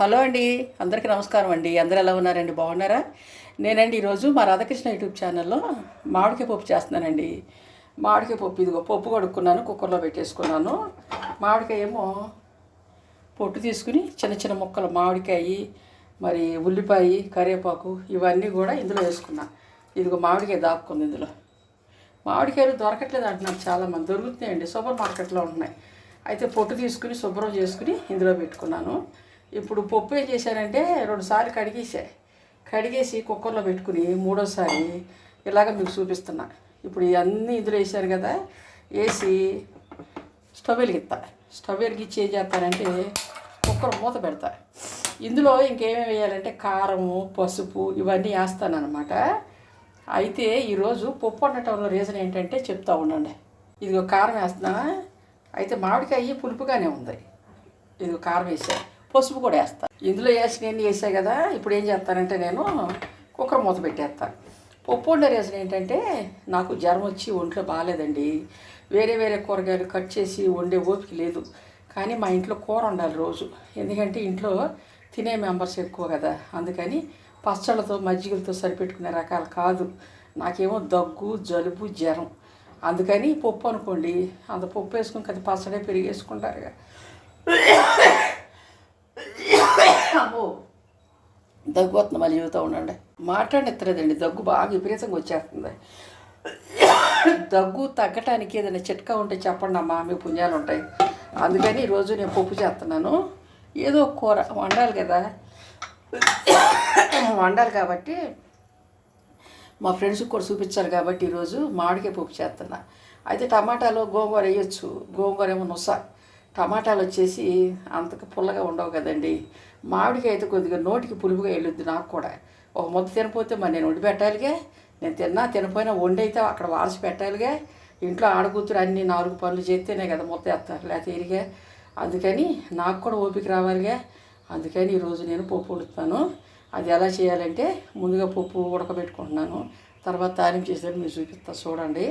Hello అండి అందరికీ నమస్కారం అండి. అందరూ ఎలా ఉన్నారండి? బాగున్నారా? నేనండి ఈరోజు మా రాధాకృష్ణ యూట్యూబ్ ఛానల్లో మామిడికాయ పప్పు చేస్తున్నానండి. మామిడికాయ పప్పు ఇదిగో పప్పు కడుక్కున్నాను కుక్కర్లో పెట్టేసుకున్నాను. మామిడికాయ ఏమో పొట్టు తీసుకుని చిన్న చిన్న ముక్కలు మామిడికాయ మరి ఉల్లిపాయ కరివేపాకు ఇవన్నీ కూడా ఇందులో వేసుకున్నా. ఇదిగో మామిడికాయ దాక్కుంది ఇందులో. మామిడికాయలు దొరకట్లేదు అంటున్నారు చాలామంది. దొరుకుతున్నాయండి సూపర్ మార్కెట్లో ఉంటున్నాయి. అయితే పొట్టు తీసుకుని శుభ్రం చేసుకుని ఇందులో పెట్టుకున్నాను. ఇప్పుడు పప్పు ఏం చేశానంటే రెండుసార్లు కడిగేసా. కడిగేసి కుక్కర్లో పెట్టుకుని మూడోసారి ఇలాగ మీకు చూపిస్తున్నా. ఇప్పుడు ఇవన్నీ ఇందులో వేసారు కదా వేసి స్టవ్ వెలిగిస్తా. స్టవ్ వెలిగించి ఏం చేస్తానంటే కుక్కర్ మూత పెడతా. ఇందులో ఇంకేమేమి వేయాలంటే కారము పసుపు ఇవన్నీ వేస్తానమాట అయితే ఈరోజు పప్పు వండటంలో రీజన్ ఏంటంటే చెప్తా ఉండండి. ఇదిగో కారం వేస్తున్నా అయితే మామిడికాయ పులుపుగానే ఉంది. ఇదిగో కారం వేసాను పసుపు కూడా వేస్తాను ఇందులో వేసిన వేసాయి కదా ఇప్పుడు ఏం చేస్తానంటే నేను కుక్కర్ మూత పెట్టేస్తాను పప్పు వండే రీజన్ ఏంటంటే నాకు జ్వరం వచ్చి ఒంట్లో బాగాలేదండి. వేరే వేరే కూరగాయలు కట్ చేసి వండే ఓపిక లేదు. కానీ మా ఇంట్లో కూర ఉండాలి రోజు. ఎందుకంటే ఇంట్లో తినే మెంబర్స్ ఎక్కువ కదా. అందుకని పచ్చళ్ళతో మజ్జిగలతో సరిపెట్టుకునే రకాలు కాదు. నాకేమో దగ్గు జలుబు జ్వరం. అందుకని పప్పు అనుకోండి. అంత పప్పు వేసుకుని కదా పచ్చడే పెరిగేసుకుంటారుగా అమ్మో దగ్గు వస్తుంది మళ్ళీ చెబుతూ ఉండండి. మాట్లాడెత్తలేదండి దగ్గు బాగా విపరీతంగా వచ్చేస్తుంది. దగ్గు తగ్గటానికి ఏదైనా చిట్కా ఉంటే చెప్పండి అమ్మా మీ పుణ్యాలు ఉంటాయి. అందుకని ఈరోజు నేను పప్పు చేస్తున్నాను. ఏదో కూర వండాలి కదా. వండాలి కాబట్టి మా ఫ్రెండ్స్కి కూడా చూపించాలి కాబట్టి ఈరోజు మామిడికాయ పప్పు చేస్తున్నా. అయితే టమాటాలో గోంగూర వేయచ్చు. గోంగూర ఏమో నొస టమాటాలు వచ్చేసి అంతకు పుల్లగా ఉండవు కదండి. మామిడికాయ అయితే కొద్దిగా నోటికి పులుపుగా వెళ్ళొద్దు నాకు కూడా. ఒక ముద్ద తినపోతే మరి నేను వండి పెట్టాలిగా. నేను తిన్నా తినపోయినా వండి అయితే అక్కడ వాల్సి పెట్టాలిగా. ఇంట్లో ఆడకూతురు అన్ని నాలుగు పనులు చేస్తేనే కదా ముద్ద వేస్తారు లేకపోతే ఇరిగా. అందుకని నాకు కూడా ఓపిక రావాలిగా. అందుకని ఈరోజు నేను పప్పు వండుతాను అది ఎలా చేయాలంటే ముందుగా పప్పు ఉడకబెట్టుకుంటున్నాను. తర్వాత తాలింపు చేసేది మీరు చూపిస్తా చూడండి.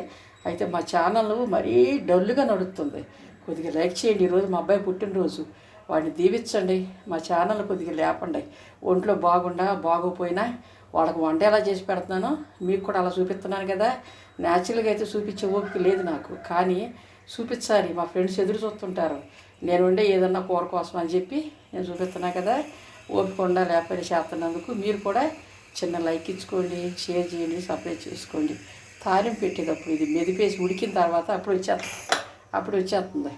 అయితే మా ఛానల్ మరీ డల్లుగా నడుస్తుంది. కొద్దిగా లైక్ చేయండి. ఈరోజు మా అబ్బాయి పుట్టినరోజు. వాడిని దీవించండి. మా ఛానల్ కొద్దిగా లేపండి. ఒంట్లో బాగుండా బాగోపోయినా వాళ్ళకి వంట ఎలా చేసి పెడుతున్నానో మీకు కూడా అలా చూపిస్తున్నాను కదా. న్యాచురల్గా అయితే చూపించే ఓపిక లేదు నాకు. కానీ చూపించాలి. మా ఫ్రెండ్స్ ఎదురు చూస్తుంటారు. నేను ఉండే ఏదన్నా కూర కోసం అని చెప్పి నేను చూపిస్తున్నా కదా. ఓపిక ఉండా లేకపోతే చేస్తున్నందుకు మీరు కూడా చిన్న లైక్ ఇచ్చుకోండి షేర్ చేయండి సపరేట్ చేసుకోండి. తాలింపు పెట్టేటప్పుడు ఇది మెదిపేసి ఉడికిన తర్వాత అప్పుడు వచ్చేస్తుంది. అప్పుడు వచ్చేస్తుంది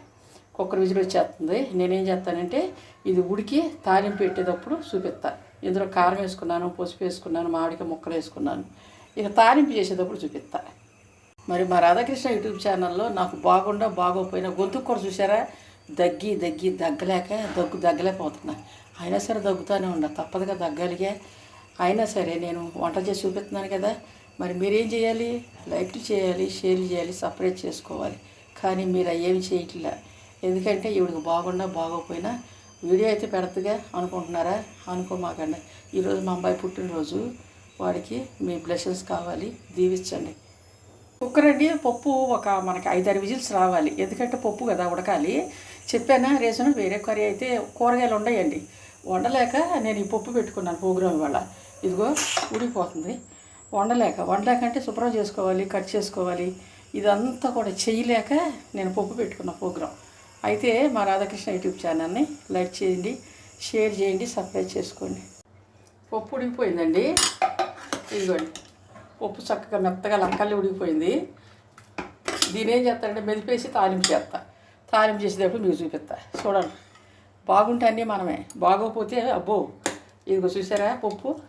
కుక్కర్ విజిల్ వచ్చేస్తుంది. నేనేం చేస్తానంటే ఇది ఉడికి తాలింపు పెట్టేటప్పుడు చూపిస్తా. ఇందులో కారం వేసుకున్నాను పసుపు వేసుకున్నాను మామిడికాయ ముక్కలు వేసుకున్నాను. ఇక తాలింపు చేసేటప్పుడు చూపిస్తా. మరి మా రాధాకృష్ణ యూట్యూబ్ ఛానల్లో నాకు బాగుండా బాగోపోయినా గొంతు కూడా చూసారా దగ్గి దగ్గి దగ్గలేక దగ్గు దగ్గలేకపోతున్నా. అయినా సరే దగ్గుతానే ఉన్నా. తప్పదుగా దగ్గాలిగా. అయినా సరే నేను వంట చేసి చూపిస్తున్నాను కదా. మరి మీరేం చేయాలి? లైక్లు చేయాలి షేర్లు చేయాలి సపరేట్ చేసుకోవాలి. కానీ మీరు ఏమి చేయట్లే. ఎందుకంటే ఈవిడికి బాగున్నా బాగోపోయినా వీడియో అయితే పెడతగా అనుకుంటున్నారా? అనుకోమాకండి ఈరోజు మా అబ్బాయి పుట్టినరోజు. వాడికి మీ బ్లెషన్స్ కావాలి. దీవించండి. కుక్కర్ అండి పప్పు ఒక మనకి ఐదారు విజిల్స్ రావాలి. ఎందుకంటే పప్పు కదా ఉడకాలి. చెప్పానా రీజన్ వేరే కర్రీ అయితే కూరగాయలు ఉండయండి. వండలేక నేను ఈ పప్పు పెట్టుకున్నాను ప్రోగ్రామ్ ఇవాళ. ఇదిగో ఊడిపోతుంది. వండలేక. వండలేక అంటే శుభ్రం చేసుకోవాలి కట్ చేసుకోవాలి. ఇదంతా కూడా చేయలేక నేను పప్పు పెట్టుకున్న ప్రోగ్రాం. అయితే మా రాధాకృష్ణ యూట్యూబ్ ఛానల్ని లైక్ చేయండి షేర్ చేయండి సబ్స్క్రైబ్ చేసుకోండి. పప్పు ఉడికిపోయిందండి. ఇదిగోండి. పప్పు చక్కగా మెత్తగా లక్కలు ఉడికిపోయింది. దీని ఏం చేస్తానంటే మెదిపేసి తాలింపు చేస్తా. తాలింపు చేసేటప్పుడు మీకు చూపిస్తా. చూడండి. బాగుంటే అన్నీ మనమే. బాగోకపోతే అబ్బో. ఇదిగో చూసారా పప్పు?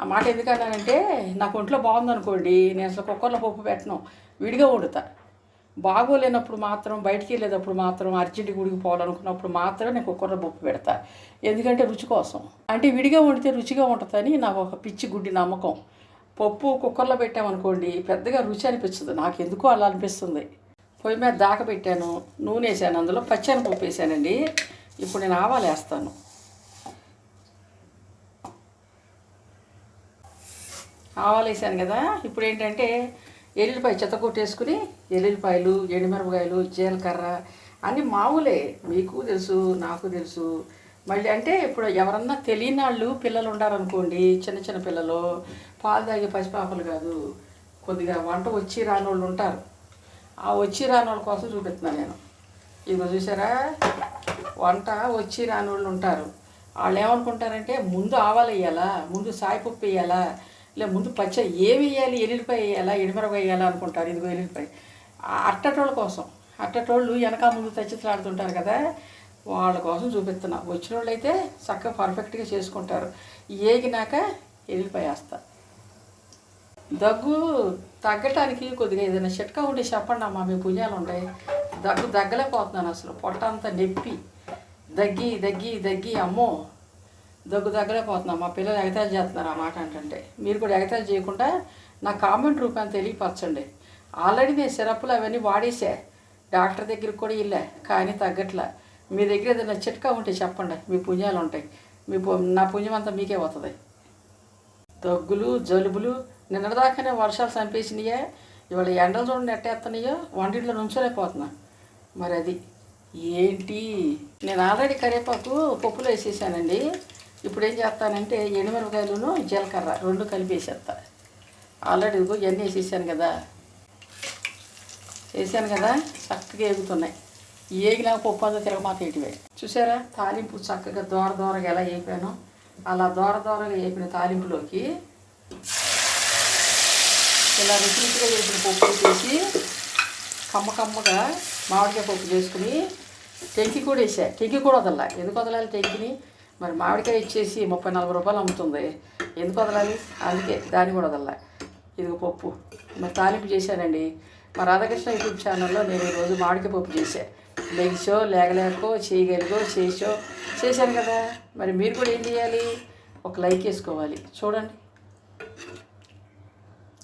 ఆ మాట ఎందుకన్నానంటే నాకు ఒంట్లో బాగుందనుకోండి నేను అసలు కుక్కర్లో పప్పు పెట్టను. విడిగా వండుతా. బాగోలేనప్పుడు మాత్రం బయటికి వెళ్ళేటప్పుడు మాత్రం అర్జెంట్ గుడికి పోవాలనుకున్నప్పుడు మాత్రం నేను కుక్కర్లో పప్పు పెడతా. ఎందుకంటే రుచి కోసం. అంటే విడిగా వండితే రుచిగా ఉంటుందని నాకు ఒక పిచ్చి గుడ్డి నమ్మకం. పప్పు కుక్కర్లో పెట్టామనుకోండి పెద్దగా రుచి అనిపించదు నాకు ఎందుకో అలా అనిపిస్తుంది. పొయ్యి మీద దాక పెట్టాను నూనె వేసాను అందులో పచ్చని పప్పు వేసానండి. ఇప్పుడు నేను ఆవాలు వేస్తాను. ఆవాలు వేసాను కదా ఇప్పుడు ఏంటంటే ఎల్లుల్లిపాయ చెత్తకొట్టేసుకుని ఎల్లుల్లిపాయలు ఎండుమిరపకాయలు జీలకర్ర అన్నీ మామూలే. మీకు తెలుసు నాకు తెలుసు. మళ్ళీ అంటే ఇప్పుడు ఎవరన్నా తెలియని వాళ్ళు పిల్లలు ఉండారనుకోండి చిన్న చిన్న పిల్లలు పాలు తాగే పసిపాపలు కాదు. కొద్దిగా వంట వచ్చి రాని వాళ్ళు ఉంటారు. ఆ వచ్చి రాని వాళ్ళ కోసం చూపిస్తున్నాను నేను. ఇదిగో చూసారా? వంట వచ్చి రాని వాళ్ళు ఉంటారు. వాళ్ళు ఏమనుకుంటారంటే ముందు ఆవాలు వేయాలా? ముందు సాయిపప్పు వేయాలా? లే ముందు పచ్చ ఏమి వేయాలి? ఎల్లిపాయ వేయాలా? ఎడిమరగ వేయాలా అనుకుంటారు. ఇదిగో ఎల్లిపాయ అట్టటోళ్ళ కోసం. అట్టటోళ్ళు వెనక ముందు తచ్చితలాడుతుంటారు కదా వాళ్ళ కోసం చూపిస్తున్నా. వచ్చిన వాళ్ళు అయితే చక్కగా పర్ఫెక్ట్గా చేసుకుంటారు. ఏగినాక ఎల్లిపాయ వేస్తా. దగ్గు తగ్గటానికి కొద్దిగా ఏదైనా చిట్కా ఉంటే చెప్పండి అమ్మా మీ పుణ్యాలు ఉంటాయి. దగ్గు దగ్గలేకపోతున్నాను అసలు. పొట్ట అంతా నొప్పి. దగ్గి దగ్గి దగ్గి అమ్మో. దగ్గు దగ్గలేకపోతున్నా మా పిల్లలు ఎగతాలు చేస్తున్నారు ఆ మాట అంటే మీరు కూడా ఎగతాలు చేయకుండా నా కామెంట్ రూపాన్ని తెలియపరచండి. ఆల్రెడీ నేను సిరప్లు అవన్నీ వాడేసా. డాక్టర్ దగ్గరికి కూడా వెళ్ళా కానీ తగ్గట్లా. మీ దగ్గర ఏదైనా చిట్కా ఉంటే చెప్పండి మీ పుణ్యాలు ఉంటాయి. మీ నా పుణ్యం అంతా మీకే పోతుంది. దగ్గులు జలుబులు నిన్నటిదాకానే వర్షాలు చంపేసినాయే ఇవాళ ఎండలు చూడండి ఎట్టేస్తున్నాయో వంటింట్లో నుంచోలేకపోతున్నా. మరి అది ఏంటి? నేను ఆల్రెడీ కరివేపాకు పప్పులో వేసేసానండి. ఇప్పుడు ఏం చేస్తానంటే ఎండుమిరపకాయలను జీలకర్ర రెండు కలిపేసేస్తా ఆల్రెడీ ఇదిగో ఇవన్నీ వేసేసాను కదా. వేసాను కదా చక్కగా ఏగుతున్నాయి. ఏగినా పప్పు అంతా తిరగమాత వేయటమే చూసారా తాలింపు చక్కగా దోర దోరగా ఎలా వేపాను అలా దోర దోరగా వేపిన తాలింపులోకి ఇలా రుచి రుచిగా వేసిన పప్పు వేసి కమ్మ కమ్మగా మామిడికాయ పప్పు చేసుకుని టెంకి కూడా వేసా. టెంకి కూడా వదలాలి. ఎందుకు వదలాలి టెంకిని? మరి మామిడికాయ ఇచ్చేసి ముప్పై నలభై రూపాయలు అమ్ముతుంది. ఎందుకు వదలాలి? అందుకే దాన్ని కూడా వదల ఇదిగో పప్పు. మరి తాలింపు చేశానండి. మా రాధాకృష్ణ యూట్యూబ్ ఛానల్లో నేను ఈరోజు మామిడికాయ పప్పు చేశాను లెగిసో లేగలేకో చేయగలిగో చేసో చేశాను కదా. మరి మీరు కూడా ఏం చేయాలి? ఒక లైక్ వేసుకోవాలి. చూడండి.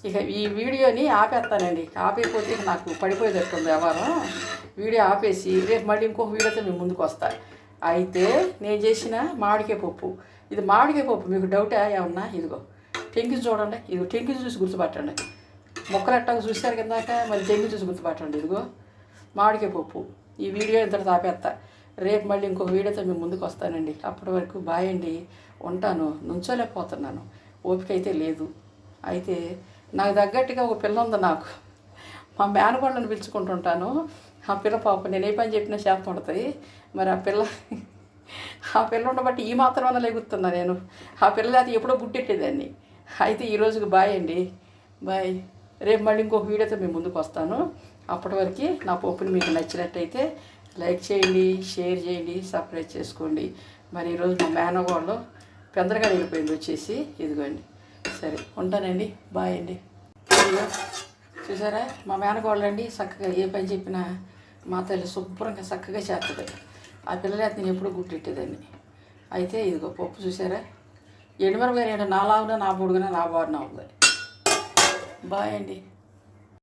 ఇక ఈ వీడియోని ఆపేస్తానండి. ఆపేయకపోతే నాకు పడిపోయేటట్టుంది వ్యవహారం. వీడియో ఆపేసి రేపు మళ్ళీ ఇంకొక వీడియోతో మేము ముందుకు వస్తాను అయితే నేను చేసిన మామిడికాయ పప్పు. ఇది మామిడికాయ పప్పు మీకు డౌటా ఏమన్నా? ఇదిగో. టెంకి చూడండి. ఇదిగో టెంకి చూసి గుర్తుపట్టండి. మొక్కలు ఎట్టా చూశారు కిందాక మరి టెంకి చూసి గుర్తుపట్టండి. ఇదిగో మామిడికాయ పప్పు. ఈ వీడియో ఇంతటి తాపేస్తా రేపు మళ్ళీ ఇంకొక వీడియోతో మేము ముందుకు వస్తానండి. అప్పటి వరకు బాయ్ అండి. ఉంటాను. నుంచోలేకపోతున్నాను. ఓపిక అయితే లేదు. అయితే నాకు తగ్గట్టుగా ఒక పిల్ల ఉంది నాకు. మా మేనగోళ్ళని పిలుచుకుంటుంటాను. ఆ పిల్ల పాప నేను ఏ పని చెప్పినా శాతం పడుతుంది మరి ఆ పిల్ల ఆ పిల్ల ఉండబట్టి ఈ మాత్రమే లెగుతున్నా నేను. ఆ పిల్ల అది ఎప్పుడో గుట్టెట్టేదాన్ని అయితే ఈరోజుకి బాయ్ అండి. బాయ్ రేపు మళ్ళీ ఇంకొక వీడియోతో మేము ముందుకు వస్తాను. అప్పటి వరకు నా పప్పుని మీకు నచ్చినట్టయితే లైక్ చేయండి షేర్ చేయండి సబ్స్క్రైబ్ చేసుకోండి. మరి ఈరోజు మా మేనగోళ్ళు పెందరగా వెళ్ళిపోయింది వచ్చేసి. ఇదిగోండి. సరే ఉంటానండి. బాయ్ అండి. చూసారా? మా మేనగోళ్ళండి చక్కగా ఏ పని చెప్పినా మా తల్లి శుభ్రంగా చక్కగా చేస్తుంది. ఆ పిల్లలే నేను ఎప్పుడు గుట్టిట్టేదాన్ని అయితే ఇదిగో పప్పు చూసారా? ఎండుమిరపకాయ ఏంటో నా లావున నా పొడుగున నా బారున ఉంది. బాయ్ అండి.